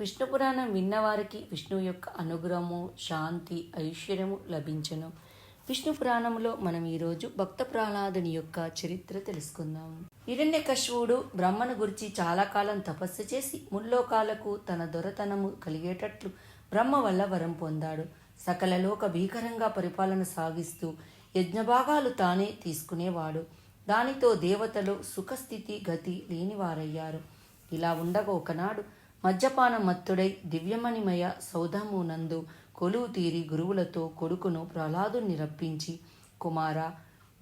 విష్ణు పురాణం విన్నవారికి విష్ణువు యొక్క అనుగ్రహము శాంతి ఐశ్వర్యము లభించను. విష్ణు పురాణంలో మనం ఈరోజు భక్త ప్రహ్లాదుని యొక్క చరిత్ర తెలుసుకుందాం. హిరణ్యకశివుడు బ్రహ్మను గురించి చాలా కాలం తపస్సు చేసి ముల్లోకాలకు తన దొరతనము కలిగేటట్లు బ్రహ్మ వల్ల వరం పొందాడు. సకల లోక భీకరంగా పరిపాలన సాగిస్తూ యజ్ఞభాగాలు తానే తీసుకునేవాడు. దానితో దేవతలు సుఖస్థితి గతి లేనివారయ్యారు. ఇలా ఉండగా ఒకనాడు మద్యపాన మత్తుడై దివ్యమణిమయ సౌధమునందు కొలువు తీరి గురువులతో కొడుకును ప్రహ్లాదుని రప్పించి కుమారా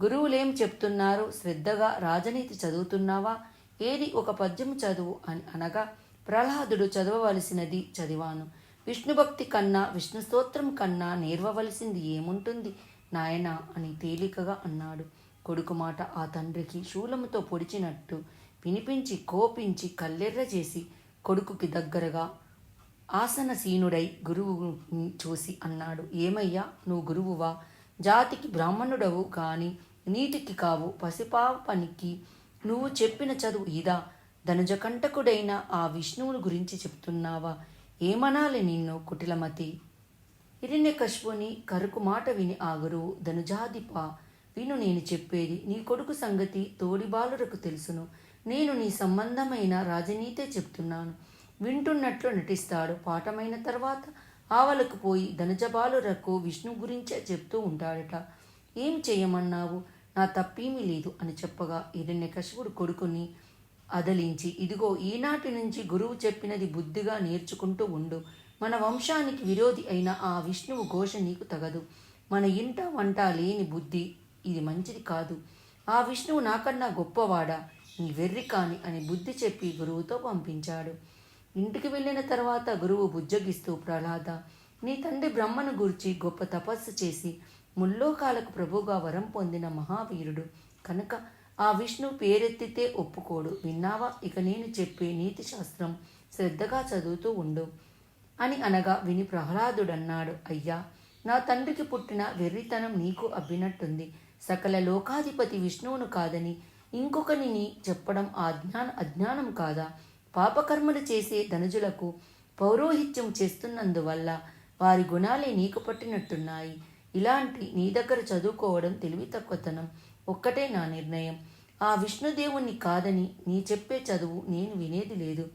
గురువులేం చెప్తున్నారు? శ్రద్ధగా రాజనీతి చదువుతున్నావా? ఏది ఒక పద్యం చదువు అని అనగా ప్రహ్లాదుడు చదవవలసినది చదివాను. విష్ణుభక్తి కన్నా విష్ణు స్తోత్రం కన్నా నేర్వవలసింది ఏముంటుంది? నాయనా అని తేలికగా అన్నాడు. కొడుకు మాట ఆ తండ్రికి శూలముతో పొడిచినట్టు వినిపించి కోపించి కల్లెర్ర చేసి కొడుకుకి దగ్గరగా ఆసనసీనుడై గురువు చూసి అన్నాడు. ఏమయ్యా నువ్వు గురువువా? జాతికి బ్రాహ్మణుడవు కాని నీటికి కావు. పసిపావ పనికి నువ్వు చెప్పిన చదువు ఇదా. ధనుజకంటకుడైన ఆ విష్ణువుని గురించి చెప్తున్నావా? ఏమనాలి నిన్ను కుటిలమతి? హిరణ్యకశిపుని కరుకు మాట విని ఆ గురువు ధనుజాధిప విను నేను చెప్పేది. నీ కొడుకు సంగతి తోడిబాలురకు తెలుసును. నేను నీ సంబంధమైన రాజనీతే చెప్తున్నాను. వింటున్నట్లు నటిస్తాడు. పాఠమైన తర్వాత ఆవలకు పోయి ధనజబాలురకు విష్ణు గురించే చెప్తూ ఉంటాడట. ఏం చేయమన్నావు? నా తప్పేమీ లేదు అని చెప్పగా హిరణ్యకశిపుడు కొడుకుని అదలించి ఇదిగో ఈనాటి నుంచి గురువు చెప్పినది బుద్ధిగా నేర్చుకుంటూ ఉండు. మన వంశానికి విరోధి అయిన ఆ విష్ణువు ఘోష నీకు తగదు. మన ఇంట వంట లేని బుద్ధి ఇది మంచిది కాదు. ఆ విష్ణువు నాకన్నా గొప్పవాడా? నీ వెర్రి కాని అని బుద్ధి చెప్పి గురువుతో పంపించాడు. ఇంటికి వెళ్ళిన తర్వాత గురువు బుజ్జగిస్తూ ప్రహ్లాద నీ తండ్రి బ్రహ్మను గురించి గొప్ప తపస్సు చేసి ముల్లోకాలకు ప్రభువుగా వరం పొందిన మహావీరుడు. కనుక ఆ విష్ణు పేరెత్తితే ఒప్పుకోడు. విన్నావా? ఇక నేను చెప్పే నీతి శాస్త్రం శ్రద్ధగా చదువుతూ ఉండు అని అనగా విని ప్రహ్లాదుడన్నాడు. అయ్యా నా తండ్రికి పుట్టిన వెర్రితనం నీకు అబ్బినట్టుంది. సకల లోకాధిపతి విష్ణువును కాదని ఇంకొకనిని చెప్పడం ఆ జ్ఞాన అజ్ఞానం కాదా? పాపకర్మలు చేసే ధనుజులకు పౌరోహిత్యం చేస్తున్నందువల్ల వారి గుణాలే నీకు పట్టినట్టున్నాయి. ఇలాంటి నీ దగ్గర చదువుకోవడం తెలివి తక్కువతనం. ఒక్కటే నా నిర్ణయం. ఆ విష్ణుదేవుణ్ణి కాదని నీ చెప్పే చదువు నేను వినేది లేదు.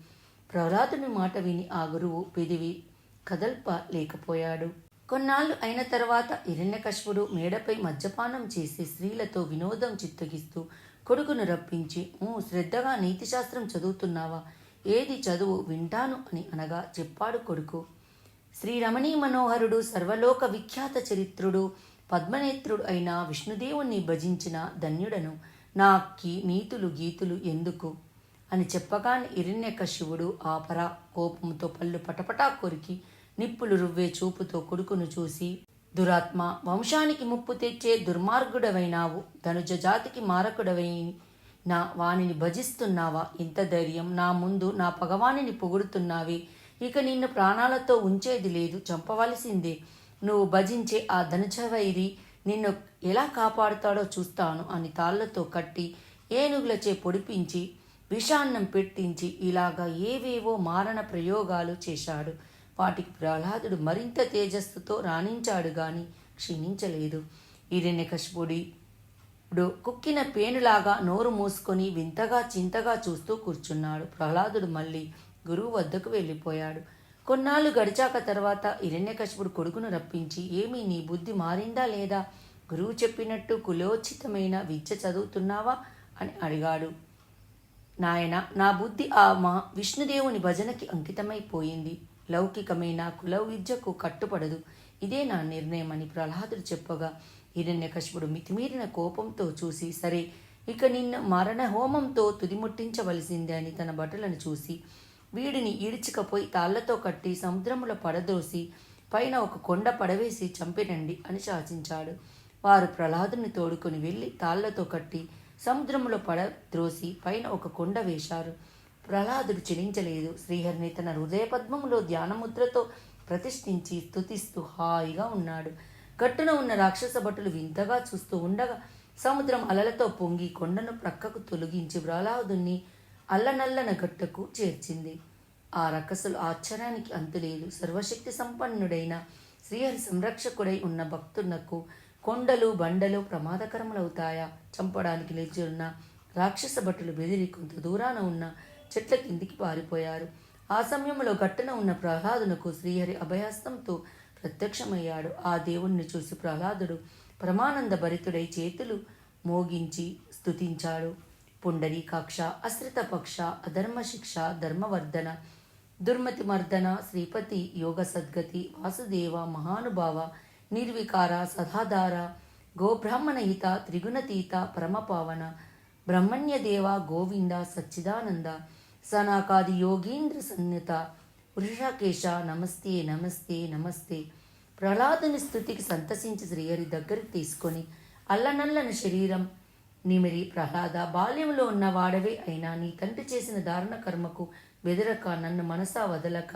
ప్రహ్లాదుని మాట విని ఆ గురువు పెదివి కదల్ప లేకపోయాడు కొన్నాళ్ళు అయిన తర్వాత హిరణ్యకశిపుడు మేడపై మద్యపానం చేసి స్త్రీలతో వినోదం చిత్తగిస్తూ కొడుకును రప్పించి "ఊ, శ్రద్ధగా నీతిశాస్త్రం చదువుతున్నావా? ఏది చదువు వింటాను అని అనగా చెప్పాడు కొడుకు. శ్రీ రమణీ మనోహరుడు సర్వలోక విఖ్యాత చరిత్రుడు పద్మనేత్రుడు అయిన విష్ణుదేవుణ్ణి భజించిన ధన్యుడను. నాకి నీతులు గీతులు ఎందుకు? అని చెప్పగానే హిరణ్యకశివుడు ఆపరా కోపంతో పళ్ళు పటపటా కొరికి నిప్పులు రువ్వే చూపుతో కొడుకును చూసి దురాత్మ వంశానికి ముప్పు తెచ్చే దుర్మార్గుడవైనావు ధనుజ జాతికి మారకుడవై నా వానిని భజిస్తున్నావా? ఇంత ధైర్యం నా ముందు నా పగవాణిని పొగుడుతున్నావే. ఇక నిన్ను ప్రాణాలతో ఉంచేది లేదు చంపవలసిందే. నువ్వు భజించే ఆ ధనుజవైరి నిన్ను ఎలా కాపాడుతాడో చూస్తాను అని తాళ్ళతో కట్టి ఏనుగులచే పొడిపించి విషాన్నం పెట్టించి ఇలాగా ఏవేవో మారణ ప్రయోగాలు చేశాడు. వాటికి ప్రహ్లాదుడు మరింత తేజస్సుతో రాణించాడు గాని క్షీణించలేదు. హిరణ్యకశిపుడి ఇప్పుడు కుక్కిన పేనులాగా నోరు మూసుకొని వింతగా చింతగా చూస్తూ కూర్చున్నాడు. ప్రహ్లాదుడు మళ్ళీ గురువు వద్దకు వెళ్ళిపోయాడు. కొన్నాళ్ళు గడిచాక తర్వాత హిరణ్యకశిపుడు కొడుకును రప్పించి ఏమీ నీ బుద్ధి మారిందా లేదా? గురువు చెప్పినట్టు కులోచితమైన విద్య చదువుతున్నావా? అని అడిగాడు. నాయన నా బుద్ధి ఆ మా విష్ణుదేవుని భజనకి అంకితమైపోయింది. లౌకికమైన కుల విద్యకు కట్టుపడదు ఇదే నా నిర్ణయం అని ప్రహ్లాదుడు చెప్పగా హిరణ్యకశిపుడు మితిమీరిన కోపంతో చూసి సరే ఇక నిన్న మరణ హోమంతో తుదిముట్టించవలసిందే అని తన బట్టలను చూసి వీడిని ఈడ్చుకపోయి తాళ్ళతో కట్టి సముద్రములో పడదోసి పైన ఒక కొండ పడవేసి చంపినండి అని శాసించాడు. వారు ప్రహ్లాదుని తోడుకొని వెళ్ళి తాళ్ళతో కట్టి సముద్రంలో పడద్రోసి పైన ఒక కొండ వేశారు. ప్రహ్లాదుడు చెలించలేదు శ్రీహరిని తన హృదయపద్మములో ధ్యానముద్రతో ప్రతిష్ఠించి స్తుతిస్తూ హాయిగా ఉన్నాడు. గట్టున ఉన్న రాక్షస భటులు వింతగా చూస్తూ ఉండగా సముద్రం అలలతో పొంగి కొండను ప్రక్కకు తొలగించి ప్రహ్లాదుని అల్లనల్లన గట్టుకు చేర్చింది. ఆ రకసులు ఆశ్చర్యానికి అంతులేదు. సర్వశక్తి సంపన్నుడైన శ్రీహరి సంరక్షకుడై ఉన్న భక్తునకు కొండలు బండలు ప్రమాదకరములవుతాయా? చంపడానికి లేచి ఉన్న రాక్షస భటులు బెదిరి కొంత దూరాన ఉన్న చెట్ల కిందికి పారిపోయారు. ఆ సమయంలో గట్టున ఉన్న ప్రహ్లాదునకు శ్రీహరి అభయాస్తంతో ప్రత్యక్షమయ్యాడు. ఆ దేవుణ్ణి చూసి ప్రహ్లాదుడు పరమానంద భరితుడై చేతులు మోగించి స్తుతించాడు. పుండరీకాక్ష అశ్రిత పక్ష అధర్మ శిక్ష ధర్మవర్ధన దుర్మతి మర్దన శ్రీపతి యోగ సద్గతి వాసుదేవ మహానుభావ నిర్వికార సదాధార గోబ్రాహ్మణహిత త్రిగుణతీత పరమపావన బ్రహ్మణ్యదేవ గోవింద సచ్చిదానంద సనాకాది యోగీంద్ర సన్నిత వృషాకేశ నమస్తే నమస్తే నమస్తే. ప్రహ్లాదుని స్థుతికి సంతసించి శ్రీహరి దగ్గరికి తీసుకొని అల్లనల్లని శరీరం నిమిరి ప్రహ్లాద బాల్యంలో ఉన్న వాడవే అయినా నీ తండ్రి చేసిన దారుణ కర్మకు బెదరక నన్ను మనసా వదలక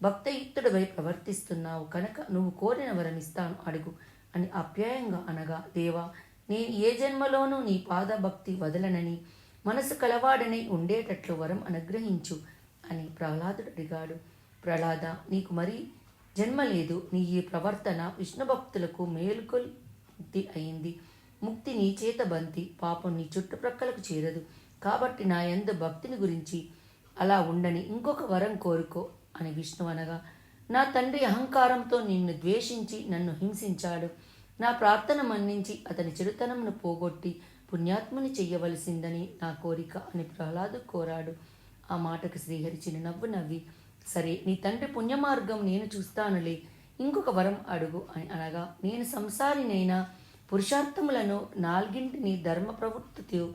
భక్తయుక్తుడివై ప్రవర్తిస్తున్నావు కనుక నువ్వు కోరిన వరం ఇస్తాను అడుగు అని అప్యాయంగా అనగా దేవా నేను ఏ జన్మలోనూ నీ పాద భక్తి వదలనని మనసు కలవాడనై ఉండేటట్లు వరం అనుగ్రహించు అని ప్రహ్లాదుడు అడిగాడు. ప్రహ్లాద నీకు మరి జన్మ లేదు నీ ఈ ప్రవర్తన విష్ణు భక్తులకు మేలుకొల్తి అయింది. ముక్తి నీ చేత బంతి పాపం నీ చుట్టుప్రక్కలకు చేరదు. కాబట్టి నా ఎందు భక్తిని గురించి అలా ఉండని ఇంకొక వరం కోరుకో అని విష్ణు అనగా నా తండ్రి అహంకారంతో నిన్ను ద్వేషించి నన్ను హింసించాడు. నా ప్రార్థన మన్నించి అతని చెడుతనమును పోగొట్టి పుణ్యాత్ముని చెయ్యవలసిందని నా కోరిక అని ప్రహ్లాదు కోరాడు. ఆ మాటకు శ్రీహరి చిరునవ్వు నవ్వి సరే నీ తండ్రి పుణ్యమార్గం నేను చూస్తానులే. ఇంకొక వరం అడుగు అని అనగా నేను సంసారినైనా పురుషార్థములను నాలుగింటిని ధర్మ ప్రవృత్తితో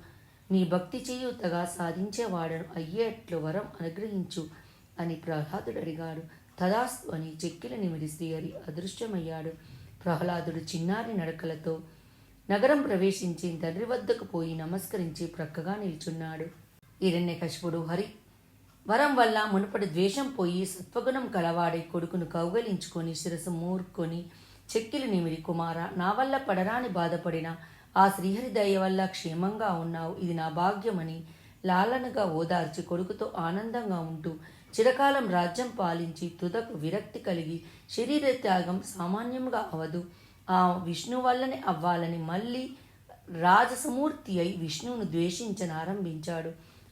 నీ భక్తి చేయుతగా సాధించేవాడను అయ్యేట్లు వరం అనుగ్రహించు అని ప్రహ్లాదుడు అడిగాడు. తదాస్తు అని చెక్కిల నిమిడి శ్రీహరి అదృశ్యమయ్యాడు. ప్రహ్లాదుడు చిన్నారి నడకలతో నగరం ప్రవేశించి తండ్రి వద్దకు పోయి నమస్కరించి ప్రక్కగా నిల్చున్నాడు. హిరణ్యకశిపుడు హరి వరం వల్ల మునుపటి ద్వేషం పోయి సత్వగుణం కలవాడే కొడుకును కౌగలించుకొని శిరసు మూర్కొని చెక్కిలి నిమిడి కుమార నా వల్ల పడరాని బాధపడిన ఆ శ్రీహరి దయ వల్ల క్షేమంగా ఉన్నావు. ఇది నా భాగ్యమని లాలనగా ఓదార్చి కొడుకుతో ఆనందంగా ఉంటూ చిరకాలం రాజ్యం పాలించి తుదకు విరక్తి కలిగి శరీర త్యాగం సామాన్యంగా అవదు. ఆ విష్ణు వల్లనే అవ్వాలని మళ్ళీ రాజసమూర్తి అయి విష్ణువును ద్వేషించనారంభించాడు.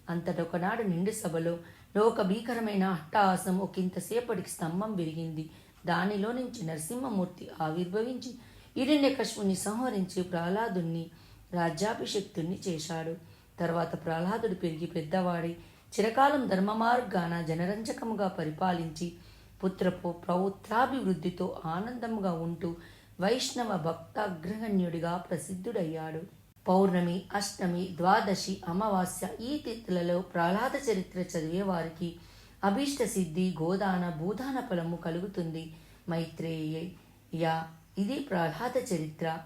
అంతటొకనాడు నిండు సభలో లోక భీకరమైన అట్టహాసం ఒకంతసేపటికి స్తంభం విరిగింది. దానిలో నుంచి నరసింహమూర్తి ఆవిర్భవించి హిరణ్యకశిపుని సంహరించి ప్రహ్లాదుణ్ణి రాజ్యాభిషక్తుణ్ణి చేశాడు. తర్వాత ప్రహ్లాదుడు పెరిగి పెద్దవాడి చిరకాలం ధర్మ మార్గాన జనరంజకముగా పరిపాలించి పుత్రపు ప్రౌత్రాభివృద్ధితో ఆనందముగా ఉంటూ వైష్ణవ భక్తాగ్రహణ్యుడిగా ప్రసిద్ధుడయ్యాడు. పౌర్ణమి అష్టమి ద్వాదశి అమావాస్య ఈ తిథులలో ప్రహ్లాద చరిత్ర చదివే వారికి అభీష్ట సిద్ధి గోదాన భూదాన ఫలము కలుగుతుంది. మైత్రేయ ఇది ప్రహ్లాద చరిత్ర.